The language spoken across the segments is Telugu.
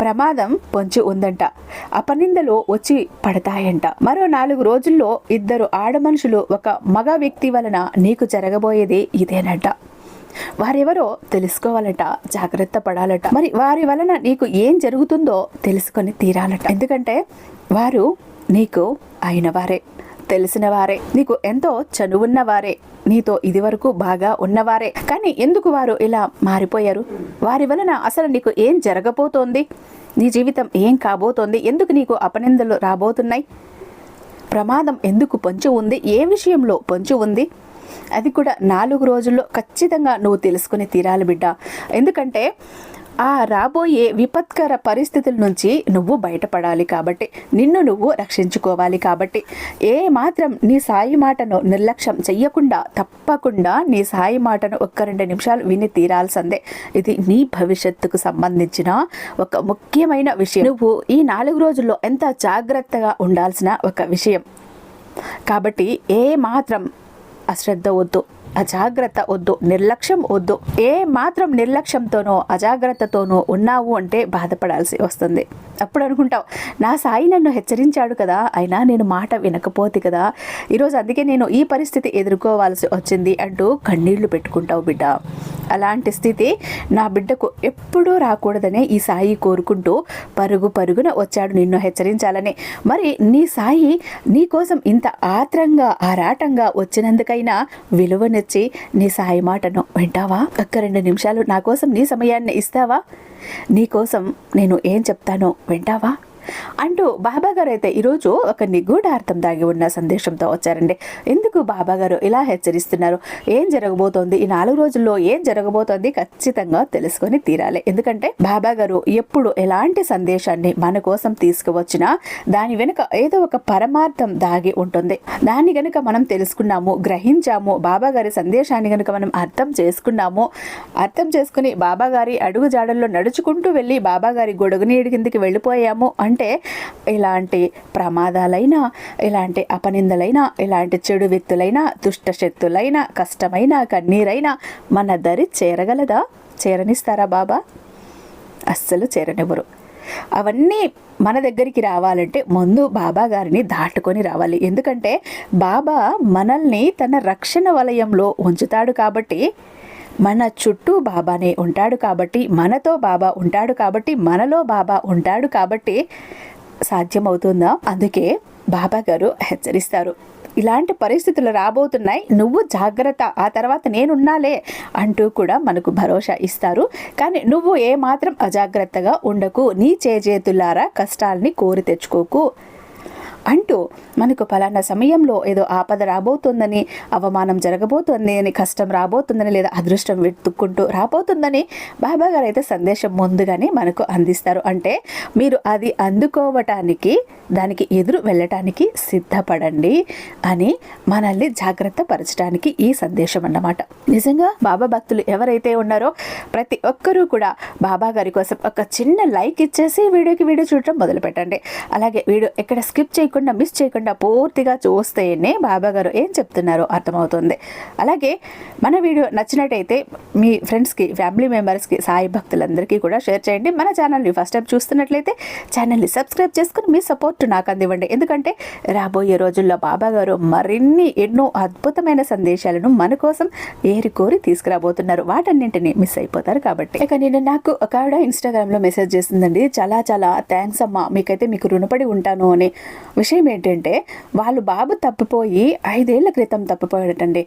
ప్రమాదం పొంచి ఉందంట. అపనిందలు వచ్చి పడతాయంట. మరో నాలుగు రోజుల్లో ఇద్దరు ఆడమనుషులు ఒక మగ వ్యక్తి వలన నీకు జరగబోయేది ఇదేనంట. వారెవరో తెలుసుకోవాలట జాగ్రత్త పడాలట. మరి వారి వలన నీకు ఏం జరుగుతుందో తెలుసుకొని తీరాలట. ఎందుకంటే వారు నీకు అయిన వారే తెలిసిన వారే నీకు ఎంతో చనువున్న వారే. నీతో ఇదివరకు బాగా ఉన్నవారే. కానీ ఎందుకు వారు ఇలా మారిపోయారు? వారి వలన అసలు నీకు ఏం జరగబోతోంది? నీ జీవితం ఏం కాబోతోంది? ఎందుకు నీకు అపనిందలు రాబోతున్నాయి? ప్రమాదం ఎందుకు పొంచి ఉంది? ఏ విషయంలో పొంచి ఉంది? అది కూడా నాలుగు రోజుల్లో ఖచ్చితంగా నువ్వు తెలుసుకుని తీరాలి బిడ్డ. ఎందుకంటే ఆ రాబోయే విపత్కర పరిస్థితుల నుంచి నువ్వు బయటపడాలి కాబట్టి నిన్ను నువ్వు రక్షించుకోవాలి కాబట్టి. ఏ మాత్రం నీ సాయి మాటను నిర్లక్ష్యం చెయ్యకుండా తప్పకుండా నీ సాయి మాటను ఒక్క రెండు నిమిషాలు విని తీరాల్సిందే. ఇది నీ భవిష్యత్తుకు సంబంధించిన ఒక ముఖ్యమైన విషయం. నువ్వు ఈ నాలుగు రోజుల్లో ఎంత జాగ్రత్తగా ఉండాల్సిన ఒక విషయం. కాబట్టి ఏ మాత్రం అశ్రద్ధ వద్దు. అజాగ్రత్త వద్దు నిర్లక్ష్యం వద్దు. ఏ మాత్రం నిర్లక్ష్యంతోనో అజాగ్రత్తతోనో ఉన్నావు అంటే బాధపడాల్సి వస్తుంది. అప్పుడు అనుకుంటావు నా సాయి నన్ను హెచ్చరించాడు కదా అయినా నేను మాట వినకపోతే కదా ఈరోజు అందుకే నేను ఈ పరిస్థితి ఎదుర్కోవాల్సి వచ్చింది అంటూ కన్నీళ్ళు పెట్టుకుంటావు బిడ్డ. అలాంటి స్థితి నా బిడ్డకు ఎప్పుడూ రాకూడదనే ఈ సాయి కోరుకుంటూ పరుగు పరుగున వచ్చాడు నిన్ను హెచ్చరించాలని. మరి నీ సాయి నీ కోసం ఇంత ఆత్రంగా ఆరాటంగా వచ్చినందుకైనా విలువనిచ్చి నీ సాయి మాటను వింటావా? ఒక్క రెండు నిమిషాలు నా కోసం నీ సమయాన్ని ఇస్తావా? నీకోసం నేను ఏం చెప్తానో వింటావా? అంటూ బాబా గారు అయితే ఈరోజు ఒక నిగూఢార్థం దాగి ఉన్న సందేశంతో వచ్చారండి. ఎందుకు బాబా గారు ఇలా హెచ్చరిస్తున్నారు? ఏం జరగబోతోంది? ఈ నాలుగు రోజుల్లో ఏం జరగబోతోంది? ఖచ్చితంగా తెలుసుకొని తీరాలి. ఎందుకంటే బాబా గారు ఎప్పుడు ఎలాంటి సందేశాన్ని మన కోసం తీసుకువచ్చినా దాని వెనుక ఏదో ఒక పరమార్థం దాగి ఉంటుంది. దాన్ని గనుక మనం తెలుసుకున్నాము గ్రహించాము బాబా గారి సందేశాన్ని గనుక మనం అర్థం చేసుకున్నాము అర్థం చేసుకుని బాబా గారి అడుగు జాడల్లో నడుచుకుంటూ వెళ్ళి బాబా గారి గొడుగు నీడి కిందికి వెళ్ళిపోయాము అంటే అంటే ఇలాంటి ప్రమాదాలైనా ఇలాంటి అపనిందలైనా ఇలాంటి చెడు వ్యక్తులైనా దుష్ట శక్తులైనా కష్టమైన కన్నీరైనా మన దరి చేరగలదా? చేరనిస్తారా బాబా? అస్సలు చేరనివ్వరు. అవన్నీ మన దగ్గరికి రావాలంటే ముందు బాబా గారిని దాటుకొని రావాలి. ఎందుకంటే బాబా మనల్ని తన రక్షణ వలయంలో ఉంచుతాడు కాబట్టి మన చుట్టూ బాబానే ఉంటాడు కాబట్టి మనతో బాబా ఉంటాడు కాబట్టి మనలో బాబా ఉంటాడు కాబట్టి సాధ్యమవుతుందా? అందుకే బాబా గారు హెచ్చరిస్తారు. ఇలాంటి పరిస్థితులు రాబోతున్నాయి. నువ్వు జాగ్రత్త ఆ తర్వాత నేనున్నాలే అంటూ కూడా మనకు భరోసా ఇస్తారు. కానీ నువ్వు ఏమాత్రం అజాగ్రత్తగా ఉండకు. నీ చేజేతులారా కష్టాల్ని కోరి తెచ్చుకోకు. అంటూ మనకు ఫలానా సమయంలో ఏదో ఆపద రాబోతుందని అవమానం జరగబోతుంది అని కష్టం రాబోతుందని లేదా అదృష్టం వెతుక్కుంటూ రాబోతుందని బాబా గారు అయితే సందేశం ముందుగానే మనకు అందిస్తారు. అంటే మీరు అది అందుకోవటానికి దానికి ఎదురు వెళ్ళటానికి సిద్ధపడండి అని మనల్ని జాగ్రత్త పరచడానికి ఈ సందేశం అన్నమాట. నిజంగా బాబా భక్తులు ఎవరైతే ఉన్నారో ప్రతి ఒక్కరూ కూడా బాబా గారి కోసం ఒక చిన్న లైక్ ఇచ్చేసి వీడియోకి వీడియో చూడటం మొదలు పెట్టండి అలాగే వీడియో ఎక్కడ స్కిప్ చేయకుండా మిస్ చేయకుండా పూర్తిగా చూస్తేనే బాబా గారు ఏం చెప్తున్నారో అర్థమవుతుంది. అలాగే మన వీడియో నచ్చినట్టయితే మీ ఫ్రెండ్స్కి ఫ్యామిలీ మెంబర్స్కి సాయి భక్తులందరికీ కూడా షేర్ చేయండి. మన ఛానల్ని ఫస్ట్ టైం చూస్తున్నట్లయితే ఛానల్ని సబ్స్క్రైబ్ చేసుకుని మీ సపోర్ట్ నాకు అందివ్వండి. ఎందుకంటే రాబోయే రోజుల్లో బాబా గారు మరిన్ని ఎన్నో అద్భుతమైన సందేశాలను మన కోసం ఏరి కోరి తీసుకురాబోతున్నారు. వాటన్నింటినీ మిస్ అయిపోతారు కాబట్టి. ఇక నేను నాకు ఒక ఆవిడ ఇన్స్టాగ్రామ్లో మెసేజ్ చేసిందండి చాలా చాలా థ్యాంక్స్ అమ్మా. మీకైతే మీకు రుణపడి ఉంటాను అని. విషయం ఏంటంటే వాళ్ళు బాబు తప్పిపోయి ఐదేళ్ళ క్రితం తప్పిపోయాడటండి.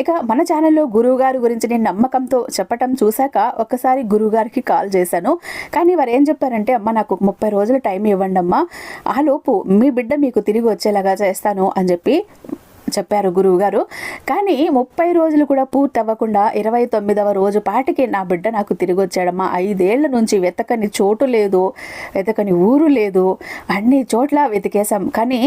ఇక మన ఛానల్లో గురువు గారి గురించి నేను నమ్మకంతో చెప్పటం చూశాక ఒక్కసారి గురువుగారికి కాల్ చేశాను. కానీ వారు ఏం చెప్పారంటే అమ్మ నాకు ముప్పై రోజులు టైం ఇవ్వండి అమ్మా ఆలోపు మీ బిడ్డ మీకు తిరిగి వచ్చేలాగా చేస్తాను అని చెప్పి చెప్పారు గురువు గారు కానీ ముప్పై రోజులు కూడా పూర్తి అవ్వకుండా ఇరవై తొమ్మిదవ రోజు పాటికి నా బిడ్డ నాకు తిరిగి వచ్చాడమ్మా ఐదేళ్ళ నుంచి వెతకని చోటు లేదు వెతకని ఊరు లేదు అన్ని చోట్ల వెతికేశాం. కానీ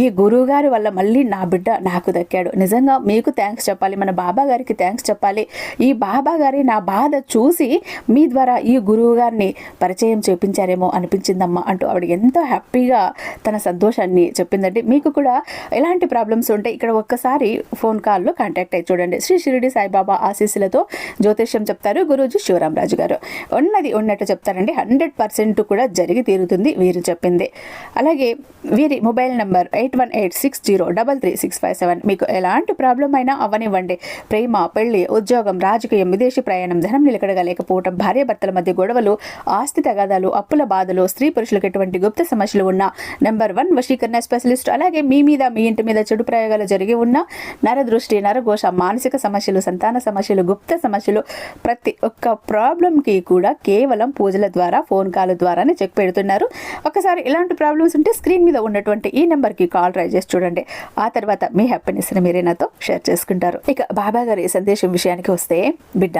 ఈ గురువు గారి వల్ల మళ్ళీ నా బిడ్డ నాకు దక్కాడు. నిజంగా మీకు థ్యాంక్స్ చెప్పాలి మన బాబా గారికి థ్యాంక్స్ చెప్పాలి. ఈ బాబా గారి నా బాధ చూసి మీ ద్వారా ఈ గురువు గారిని పరిచయం చేపించారేమో అనిపించిందమ్మా అంటూ ఆవిడ ఎంతో హ్యాపీగా తన సంతోషాన్ని చెప్పిందండి. మీకు కూడా ఎలాంటి ప్రాబ్లమ్స్ ఉంటే ఇక్కడ ఒక్కసారి ఫోన్ కాల్లో కాంటాక్ట్ అయ్యి చూడండి. శ్రీ షిరిడి సాయిబాబా ఆశీస్సులతో జ్యోతిష్యం చెప్తారు గురూజీ శివరామరాజు గారు. ఉన్నది ఉన్నట్టు చెప్తారండి. హండ్రెడ్ పర్సెంట్ కూడా జరిగి తీరుతుంది వీరు చెప్పింది. అలాగే వీరి mobile number eight one eight six zero double three six five seven. మీకు ఎలాంటి ప్రాబ్లం అయినా అవనివ్వండి. ప్రేమ పెళ్ళి ఉద్యోగం రాజకీయం విదేశీ ప్రయాణం ధనం నిలకడగా లేకపోవడం భార్యాభర్తల మధ్య గొడవలు ఆస్తి తగాదాలు అప్పుల బాధలు స్త్రీ పురుషులకు ఎటువంటి గుప్త సమస్యలు ఉన్న నెంబర్ వన్ వశీకరణ స్పెషలిస్ట్. అలాగే మీ మీద మీ ఇంటి మీద చెడు ప్రయోగాలు జరిగి ఉన్న నరదృష్టి నరఘోష మానసిక సమస్యలు సంతాన సమస్యలు గుప్త సమస్యలు ప్రతి ఒక్క ప్రాబ్లంకి కూడా కేవలం పూజల ద్వారా ఫోన్ కాల్ ద్వారానే చెక్ పెడుతున్నారు. ఒకసారి ఇలాంటి ప్రాబ్లమ్స్ ఉంటే స్క్రీన్ మీద ఉన్నటువంటి ఈ నెంబర్కి కాల్ ట్రై చేసి చూడండి. ఆ తర్వాత మీ హ్యాపీనెస్ని మీరే నాతో షేర్ చేసుకుంటారు. ఇక బాబా గారి సందేశం విషయానికి వస్తే బిడ్డ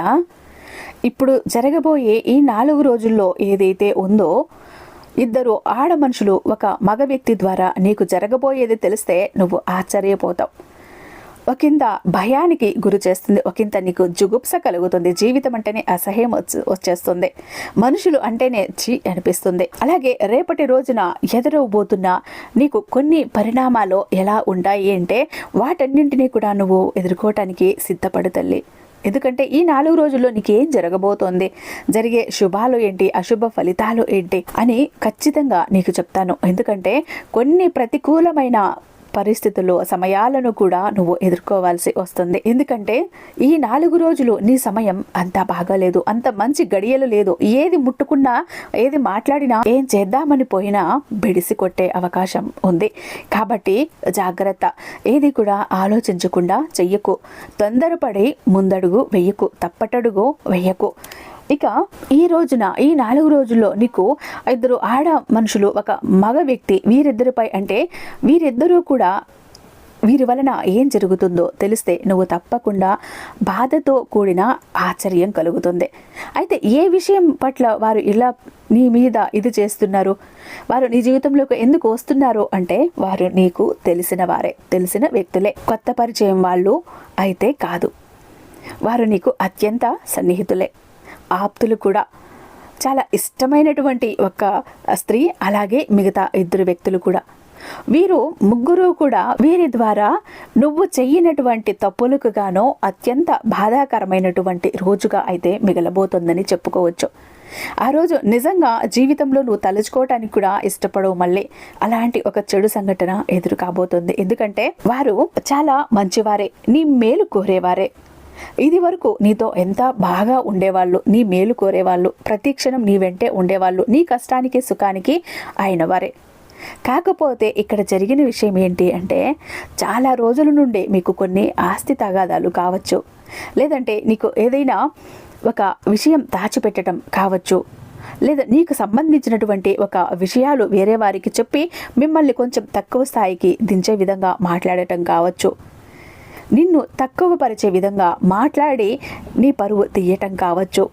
ఇప్పుడు జరగబోయే ఈ నాలుగు రోజుల్లో ఏదైతే ఉందో ఇద్దరు ఆడ మనుషులు ఒక మగ వ్యక్తి ద్వారా నీకు జరగబోయేది తెలిస్తే నువ్వు ఆశ్చర్యపోతావు. ఒకంత భయానికి గురి చేస్తుంది ఒకంత నీకు జుగుప్స కలుగుతుంది. జీవితం అంటేనే అసహ్యం వచ్చేస్తుంది. మనుషులు అంటేనే చీ అనిపిస్తుంది. అలాగే రేపటి రోజున ఎదురవబోతున్న నీకు కొన్ని పరిణామాలు ఎలా ఉంటాయి అంటే వాటన్నింటినీ కూడా నువ్వు ఎదుర్కోవటానికి సిద్ధపడు తల్లి. ఎందుకంటే ఈ నాలుగు రోజుల్లో నీకేం జరగబోతోంది? జరిగే శుభాలు ఏంటి? అశుభ ఫలితాలు ఏంటి? అని ఖచ్చితంగా నీకు చెప్తాను. ఎందుకంటే కొన్ని ప్రతికూలమైన పరిస్థితుల్లో సమయాలను కూడా నువ్వు ఎదుర్కోవాల్సి వస్తుంది. ఎందుకంటే ఈ నాలుగు రోజులు నీ సమయం అంత బాగాలేదు అంత మంచి గడియలు లేదు. ఏది ముట్టుకున్నా ఏది మాట్లాడినా ఏం చేద్దామని పోయినా బిడిసి కొట్టే అవకాశం ఉంది. కాబట్టి జాగ్రత్త. ఏది కూడా ఆలోచించకుండా చెయ్యకు. తొందరపడి ముందడుగు వెయ్యకు తప్పటడుగు వెయ్యకు ఇక ఈ రోజున ఈ నాలుగు రోజుల్లో నీకు ఇద్దరు ఆడ మనుషులు ఒక మగ వ్యక్తి వీరిద్దరిపై అంటే వీరిద్దరూ కూడా వీరి వలన ఏం జరుగుతుందో తెలిస్తే నువ్వు తప్పకుండా బాధతో కూడిన ఆశ్చర్యం కలుగుతుంది. అయితే ఏ విషయం పట్ల వారు ఇలా నీ మీద ఇది చేస్తున్నారు? వారు నీ జీవితంలోకి ఎందుకు వస్తున్నారు అంటే వారు నీకు తెలిసిన వారే తెలిసిన వ్యక్తులే. కొత్త పరిచయం వాళ్ళు అయితే కాదు. వారు నీకు అత్యంత సన్నిహితులే. ఆప్తులు కూడా చాలా ఇష్టమైనటువంటి ఒక స్త్రీ అలాగే మిగతా ఇద్దరు వ్యక్తులు కూడా. వీరు ముగ్గురు కూడా వీరి ద్వారా నువ్వు చెయ్యినటువంటి తప్పులకు గాను అత్యంత బాధాకరమైనటువంటి రోజుగా అయితే మిగలబోతుందని చెప్పుకోవచ్చు. ఆ రోజు నిజంగా జీవితంలో నువ్వు తలుచుకోవటానికి కూడా ఇష్టపడవు మళ్ళీ. అలాంటి ఒక చెడు సంఘటన ఎదురు కాబోతుంది ఎందుకంటే వారు చాలా మంచివారే నీ మేలు కోరేవారే. ఇది వరకు నీతో ఎంత బాగా ఉండేవాళ్ళు నీ మేలు కోరేవాళ్ళు ప్రతి క్షణం నీ వెంటే ఉండేవాళ్ళు నీ కష్టానికి సుఖానికి ఆయన వారే కాకపోతే ఇక్కడ జరిగిన విషయం ఏంటి అంటే చాలా రోజుల నుండి మీకు కొన్ని ఆస్తి తగాదాలు కావచ్చు. లేదంటే నీకు ఏదైనా ఒక విషయం దాచిపెట్టడం కావచ్చు. లేదా నీకు సంబంధించినటువంటి ఒక విషయాలు వేరే వారికి చెప్పి మిమ్మల్ని కొంచెం తక్కువ స్థాయికి దించే విధంగా మాట్లాడటం కావచ్చు. నిన్ను తక్కువ పరిచే విధంగా మాట్లాడి నీ పరువు తీయటం కావచ్చు.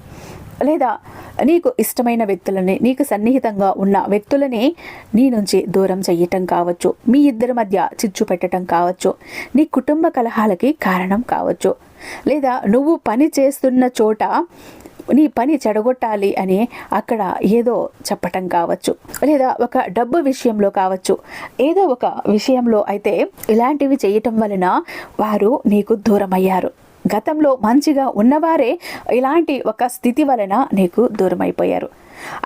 లేదా నీకు ఇష్టమైన వ్యక్తులని నీకు సన్నిహితంగా ఉన్న వ్యక్తులని నీ నుంచి దూరం చెయ్యటం కావచ్చు. మీ ఇద్దరి మధ్య చిచ్చు పెట్టడం కావచ్చు. నీ కుటుంబ కలహాలకి కారణం కావచ్చు. లేదా నువ్వు పని చేస్తున్న చోట నీ పని చెడగొట్టాలి అని అక్కడ ఏదో చెప్పటం కావచ్చు. లేదా ఒక డబ్బు విషయంలో కావచ్చు. ఏదో ఒక విషయంలో అయితే ఇలాంటివి చేయటం వలన వారు నీకు దూరమయ్యారు. గతంలో మంచిగా ఉన్నవారే ఇలాంటి ఒక స్థితి వలన నీకు దూరమైపోయారు.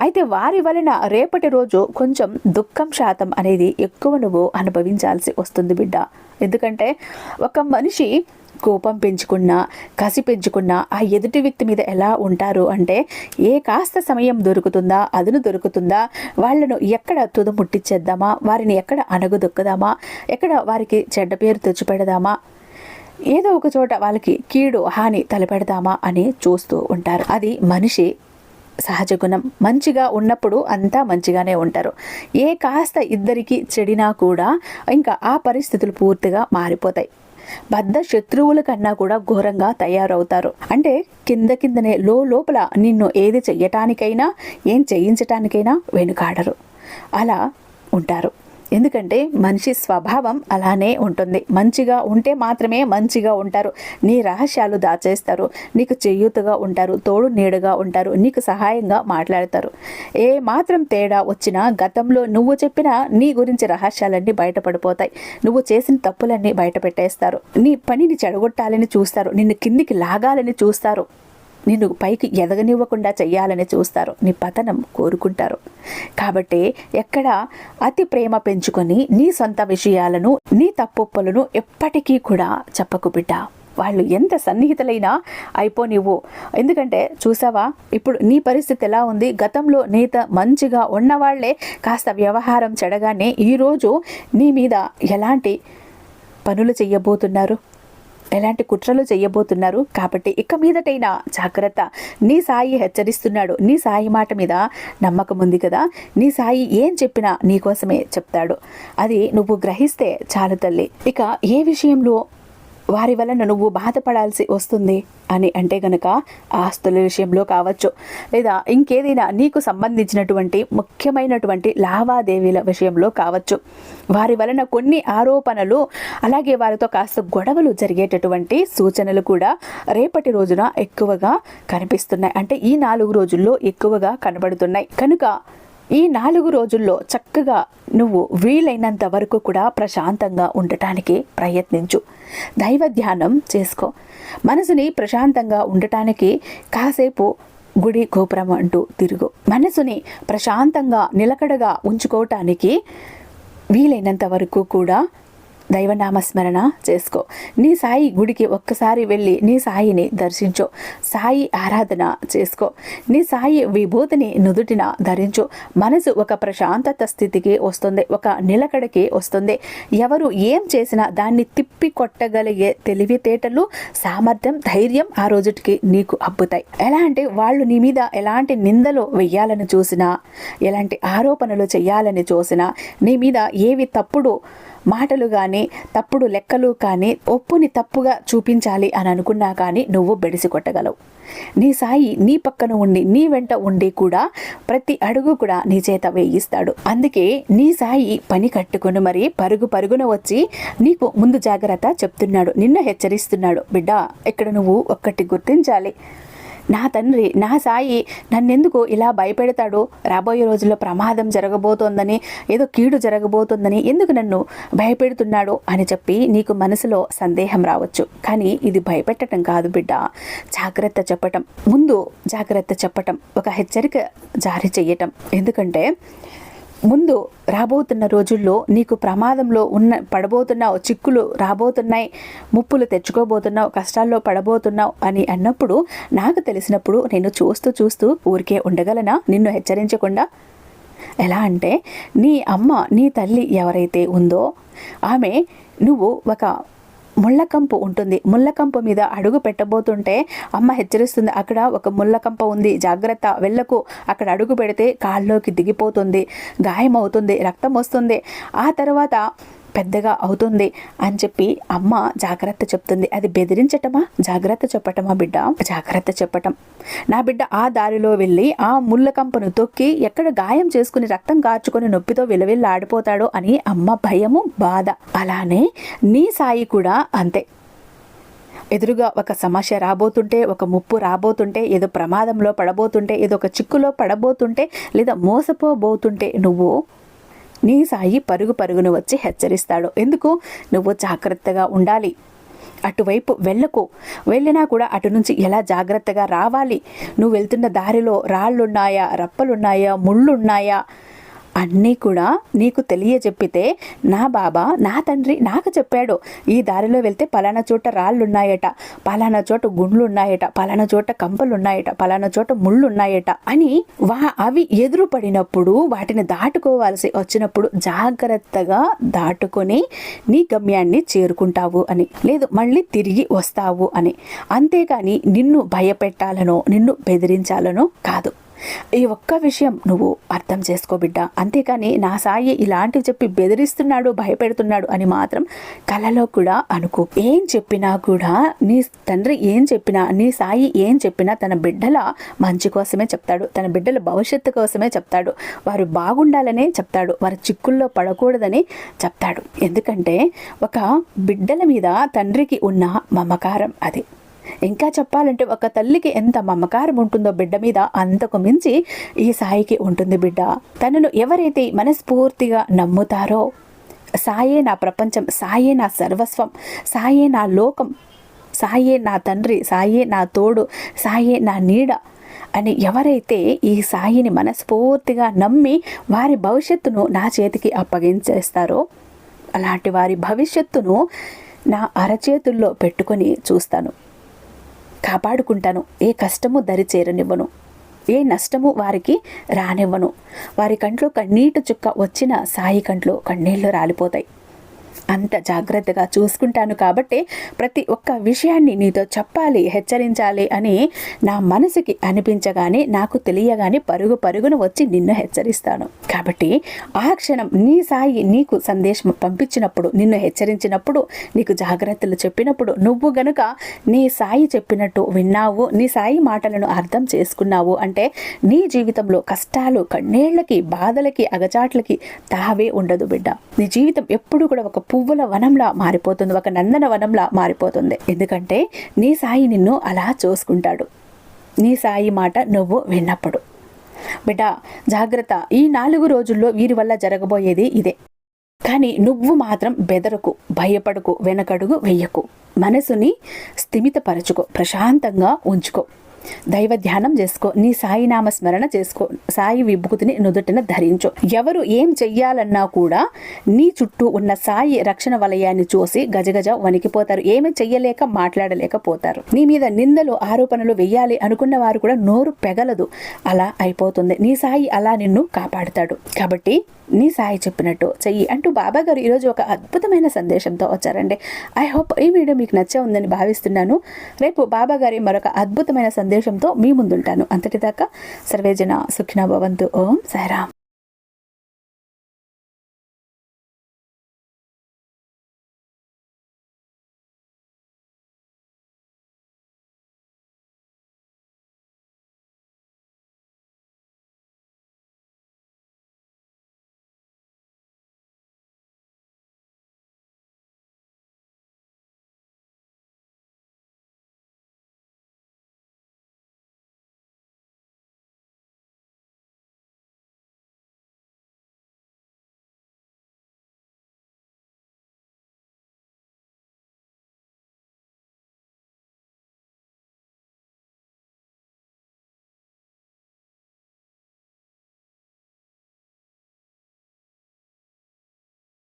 అయితే వారి వలన రేపటి రోజు కొంచెం దుఃఖం శాతం అనేది ఎక్కువ నువ్వు అనుభవించాల్సి వస్తుంది బిడ్డ. ఎందుకంటే ఒక మనిషి కోపం పెంచుకున్నా కసి పెంచుకున్నా ఆ ఎదుటి వ్యక్తి మీద ఎలా ఉంటారు అంటే ఏ కాస్త సమయం దొరుకుతుందా అదును దొరుకుతుందా వాళ్ళను ఎక్కడ తుద ముట్టించేద్దామా వారిని ఎక్కడ అణగదొక్కుదామా ఎక్కడ వారికి చెడ్డ పేరు తెచ్చిపెడదామా ఏదో ఒక చోట వాళ్ళకి కీడు హాని తలపెడదామా అని చూస్తూ ఉంటారు. అది మనిషి సహజ గుణం. మంచిగా ఉన్నప్పుడు అంతా మంచిగానే ఉంటారు. ఏ కాస్త ఇద్దరికి చెడినా కూడా ఇంకా ఆ పరిస్థితులు పూర్తిగా మారిపోతాయి. బద్ధ శత్రువుల కన్నా కూడా ఘోరంగా తయారవుతారు. అంటే కింద కిందనే లో లోపల నిన్ను ఏది చెయ్యటానికైనా ఏం చేయించటానికైనా వెనుకాడరు. అలా ఉంటారు. ఎందుకంటే మనిషి స్వభావం అలానే ఉంటుంది. మంచిగా ఉంటే మాత్రమే మంచిగా ఉంటారు. నీ రహస్యాలు దాచేస్తారు. నీకు చేయూతగా ఉంటారు. తోడు నీడగా ఉంటారు. నీకు సహాయంగా మాట్లాడతారు. ఏ మాత్రం తేడా వచ్చినా గతంలో నువ్వు చెప్పిన నీ గురించి రహస్యాలన్నీ బయటపడిపోతాయి. నువ్వు చేసిన తప్పులన్నీ బయట పెట్టేస్తారు నీ పనిని చెడగొట్టాలని చూస్తారు. నిన్ను కిందికి లాగాలని చూస్తారు. నిన్ను పైకి ఎదగనివ్వకుండా చెయ్యాలని చూస్తారు. నీ పతనం కోరుకుంటారు. కాబట్టి ఎక్కడ అతి ప్రేమ పెంచుకొని నీ సొంత విషయాలను నీ తప్పొప్పులను ఎప్పటికీ కూడా చెప్పకు బిడ్డ. వాళ్ళు ఎంత సన్నిహితులైనా అయిపోనివ్వు ఎందుకంటే చూసావా? ఇప్పుడు నీ పరిస్థితి ఎలా ఉంది? గతంలో నీత మంచిగా ఉన్నవాళ్ళే కాస్త వ్యవహారం చెడగానే ఈరోజు నీ మీద ఎలాంటి పనులు చెయ్యబోతున్నారు? ఎలాంటి కుట్రలు చేయబోతున్నారు. కాబట్టి ఇక మీదటైనా జాగ్రత్త. నీ సాయి హెచ్చరిస్తున్నాడు. నీ సాయి మాట మీద నమ్మకం ఉంది కదా. నీ సాయి ఏం చెప్పినా నీకోసమే చెప్తాడు. అది నువ్వు గ్రహిస్తే చాలు తల్లి. ఇక ఏ విషయంలో వారి వలన నువ్వు బాధపడాల్సి వస్తుంది అని అంటే గనక ఆస్తుల విషయంలో కావచ్చు. లేదా ఇంకేదైనా నీకు సంబంధించినటువంటి ముఖ్యమైనటువంటి లావాదేవీల విషయంలో కావచ్చు. వారి వలన కొన్ని ఆరోపణలు అలాగే వారితో కాస్త గొడవలు జరిగేటటువంటి సూచనలు కూడా రేపటి రోజున ఎక్కువగా కనిపిస్తున్నాయి. అంటే ఈ నాలుగు రోజుల్లో ఎక్కువగా కనబడుతున్నాయి. కనుక ఈ నాలుగు రోజుల్లో చక్కగా నువ్వు వీలైనంత వరకు కూడా ప్రశాంతంగా ఉండటానికి ప్రయత్నించు. దైవ ధ్యానం చేసుకో. మనసుని ప్రశాంతంగా ఉండటానికి కాసేపు గుడి గోపురం అంటూ తిరుగు. మనసుని ప్రశాంతంగా నిలకడగా ఉంచుకోవటానికి వీలైనంత వరకు కూడా దైవనామస్మరణ చేసుకో. నీ సాయి గుడికి ఒక్కసారి వెళ్ళి నీ సాయిని దర్శించు. సాయి ఆరాధన చేసుకో. నీ సాయి విభూతిని నుదుటిన ధరించు. మనసు ఒక ప్రశాంతత స్థితికి వస్తుంది. ఒక నిలకడకి వస్తుంది. ఎవరు ఏం చేసినా దాన్ని తిప్పి కొట్టగలిగే తెలివితేటలు సామర్థ్యం ధైర్యం ఆ రోజుటికి నీకు అబ్బుతాయి. ఎలా అంటే వాళ్ళు నీ మీద ఎలాంటి నిందలు వెయ్యాలని చూసినా ఎలాంటి ఆరోపణలు చేయాలని చూసినా నీ మీద ఏవి తప్పుడు మాటలు కానీ తప్పుడు లెక్కలు కానీ ఒప్పుని తప్పుగా చూపించాలి అని అనుకున్నా కానీ నువ్వు బెడిసి కొట్టగలవు. నీ సాయి నీ పక్కన ఉండి నీ వెంట ఉండి కూడా ప్రతి అడుగు కూడా నీ చేత వేయిస్తాడు. అందుకే నీ సాయి పని కట్టుకుని మరి పరుగు పరుగున వచ్చి నీకు ముందు జాగ్రత్త చెప్తున్నాడు నిన్ను హెచ్చరిస్తున్నాడు. బిడ్డ ఇక్కడ నువ్వు ఒక్కటి గుర్తించాలి. నా తండ్రి నా సాయి నన్నెందుకు ఇలా భయపెడతాడు? రాబోయే రోజుల్లో ప్రమాదం జరగబోతోందని ఏదో కీడు జరగబోతోందని ఎందుకు నన్ను భయపెడుతున్నాడు అని చెప్పి నీకు మనసులో సందేహం రావచ్చు. కానీ ఇది భయపెట్టడం కాదు బిడ్డ. జాగ్రత్త చెప్పటం. ముందు జాగ్రత్త చెప్పటం. ఒక హెచ్చరిక జారీ చేయటం ఎందుకంటే ముందు రాబోతున్న రోజుల్లో నీకు ప్రమాదంలో ఉన్న పడబోతున్నావు చిక్కులు రాబోతున్నాయి ముప్పులు తెచ్చుకోబోతున్నావు కష్టాల్లో పడబోతున్నావు అని అన్నప్పుడు నాకు తెలిసినప్పుడు నేను చూస్తూ చూస్తూ ఊరికే ఉండగలనా? నిన్ను హెచ్చరించకుండా? ఎలా అంటే నీ అమ్మ నీ తల్లి ఎవరైతే ఉందో ఆమె నువ్వు ఒక ముళ్ళకంపు ఉంటుంది. ముళ్ళకంపు మీద అడుగు పెట్టబోతుంటే అమ్మ హెచ్చరిస్తుంది. అక్కడ ఒక ముళ్ళకంప ఉంది. జాగ్రత్త వెళ్ళకు. అక్కడ అడుగు పెడితే కాల్లోకి దిగిపోతుంది. గాయం అవుతుంది రక్తం వస్తుంది. ఆ తర్వాత పెద్దగా అవుతుంది అని చెప్పి అమ్మ జాగ్రత్త చెప్తుంది. అది బెదిరించటమా? జాగ్రత్త చెప్పటమా బిడ్డ? జాగ్రత్త చెప్పటం. నా బిడ్డ ఆ దారిలో వెళ్ళి ఆ ముళ్ళ కంపను తొక్కి ఎక్కడ గాయం చేసుకుని రక్తం గార్చుకుని నొప్పితో విలవిల్లాడిపోతాడో అని అమ్మ భయము బాధ. అలానే నీ సాయి కూడా అంతే. ఎదురుగా ఒక సమస్య రాబోతుంటే ఒక ముప్పు రాబోతుంటే ఏదో ప్రమాదంలో పడబోతుంటే ఏదో ఒక చిక్కులో పడబోతుంటే లేదా మోసపోబోతుంటే నువ్వు నీ సాయి పరుగు పరుగును వచ్చి హెచ్చరిస్తాడు. ఎందుకు? నువ్వు జాగ్రత్తగా ఉండాలి. అటువైపు వెళ్ళకు. వెళ్ళినా కూడా అటు నుంచి ఎలా జాగ్రత్తగా రావాలి? నువ్వు వెళ్తున్న దారిలో రాళ్ళున్నాయా? రప్పలున్నాయా? ముళ్ళున్నాయా? అన్నీ కూడా నీకు తెలియజెప్పితే నా బాబా నా తండ్రి నాకు చెప్పాడు. ఈ దారిలో వెళ్తే పలానా చోట రాళ్ళున్నాయట పలానా చోట గుండ్లున్నాయట పలానా చోట కంపలున్నాయట పలానా చోట ముళ్ళున్నాయట అని వా అవి ఎదురు పడినప్పుడు వాటిని దాటుకోవాల్సి వచ్చినప్పుడు జాగ్రత్తగా దాటుకొని నీ గమ్యాన్ని చేరుకుంటావు అని లేదు మళ్ళీ తిరిగి వస్తావు అని. అంతేకాని నిన్ను భయపెట్టాలనో నిన్ను బెదిరించాలనో కాదు. ఈ ఒక్క విషయం నువ్వు అర్థం చేసుకో బిడ్డ. అంతేకాని నా సాయి ఇలాంటివి చెప్పి బెదిరిస్తున్నాడు భయపెడుతున్నాడు అని మాత్రం కలలో కూడా అనుకో. ఏం చెప్పినా కూడా నీ తండ్రి ఏం చెప్పినా నీ సాయి ఏం చెప్పినా తన బిడ్డల మంచి కోసమే చెప్తాడు. తన బిడ్డల భవిష్యత్తు కోసమే చెప్తాడు. వారు బాగుండాలనే చెప్తాడు. వారి చిక్కుల్లో పడకూడదని చెప్తాడు. ఎందుకంటే ఒక బిడ్డల మీద తండ్రికి ఉన్న మమకారం అది. ఇంకా చెప్పాలంటే ఒక తల్లికి ఎంత మమకారం ఉంటుందో బిడ్డ మీద అంతకు మించి ఈ సాయికి ఉంటుంది బిడ్డ. తనను ఎవరైతే మనస్ఫూర్తిగా నమ్ముతారో సాయే నా ప్రపంచం సాయే నా సర్వస్వం సాయే నా లోకం సాయే నా తండ్రి సాయే నా తోడు సాయే నా నీడ అని ఎవరైతే ఈ సాయిని మనస్ఫూర్తిగా నమ్మి వారి భవిష్యత్తును నా చేతికి అప్పగించేస్తారో అలాంటి వారి భవిష్యత్తును నా అరచేతుల్లో పెట్టుకొని చూస్తాను. కాపాడుకుంటాను. ఏ కష్టము దరి చేరనివ్వను ఏ నష్టము వారికి రానివ్వను. వారి కంట్లో కన్నీటి చుక్క వచ్చిన సాయి కంట్లో కన్నీళ్ళు రాలిపోతాయి. అంత జాగ్రత్తగా చూసుకుంటాను కాబట్టి ప్రతి ఒక్క విషయాన్ని నీతో చెప్పాలి హెచ్చరించాలి అని నా మనసుకి అనిపించగానే నాకు తెలియగానే పరుగు పరుగును వచ్చి నిన్ను హెచ్చరిస్తాను. కాబట్టి ఆ క్షణం నీ సాయి నీకు సందేశం పంపించినప్పుడు నిన్ను హెచ్చరించినప్పుడు నీకు జాగ్రత్తలు చెప్పినప్పుడు నువ్వు గనుక నీ సాయి చెప్పినట్టు విన్నావు నీ సాయి మాటలను అర్థం చేసుకున్నావు అంటే నీ జీవితంలో కష్టాలు కన్నీళ్ళకి బాధలకి అగచాట్లకి తావే ఉండదు బిడ్డ. నీ జీవితం ఎప్పుడు కూడా ఒక పువ్వుల వనంలా మారిపోతుంది ఒక నందన వనంలా మారిపోతుంది. ఎందుకంటే నీ సాయి నిన్ను అలా చూసుకుంటాడు. నీ సాయి మాట నువ్వు విన్నప్పుడు. బిడ్డ జాగ్రత్త. ఈ నాలుగు రోజుల్లో వీరి వల్ల జరగబోయేది ఇదే. కానీ నువ్వు మాత్రం బెదరకు భయపడకు వెనకడుగు వెయ్యకు మనసుని స్థిమితపరచుకో ప్రశాంతంగా ఉంచుకో. దైవ ధ్యానం చేసుకో నీ సాయి నామ స్మరణ చేసుకో సాయి విభూతిని నుదుటిన ధరించు. ఎవరు ఏం చెయ్యాలన్నా కూడా నీ చుట్టూ ఉన్న సాయి రక్షణ వలయాన్ని చూసి గజగజ వణికిపోతారు. ఏమి చెయ్యలేక మాట్లాడలేకపోతారు. నీ మీద నిందలు ఆరోపణలు వెయ్యాలి అనుకున్న వారు కూడా నోరు పెగలదు. అలా అయిపోతుంది. నీ సాయి అలా నిన్ను కాపాడుతాడు. కాబట్టి నీ సాయి చెప్పినట్టు చెయ్యి అంటూ బాబా గారు ఈరోజు ఒక అద్భుతమైన సందేశంతో వచ్చారండి. ఐ హోప్ ఈ వీడియో మీకు నచ్చే ఉందని భావిస్తున్నాను. రేపు బాబా గారి మరొక అద్భుతమైన ఉద్దేశంతో మీ ముందుంటాను. అంతటిదాకా సర్వేజన సుఖిన భవంతు. ఓం సాయిరామ్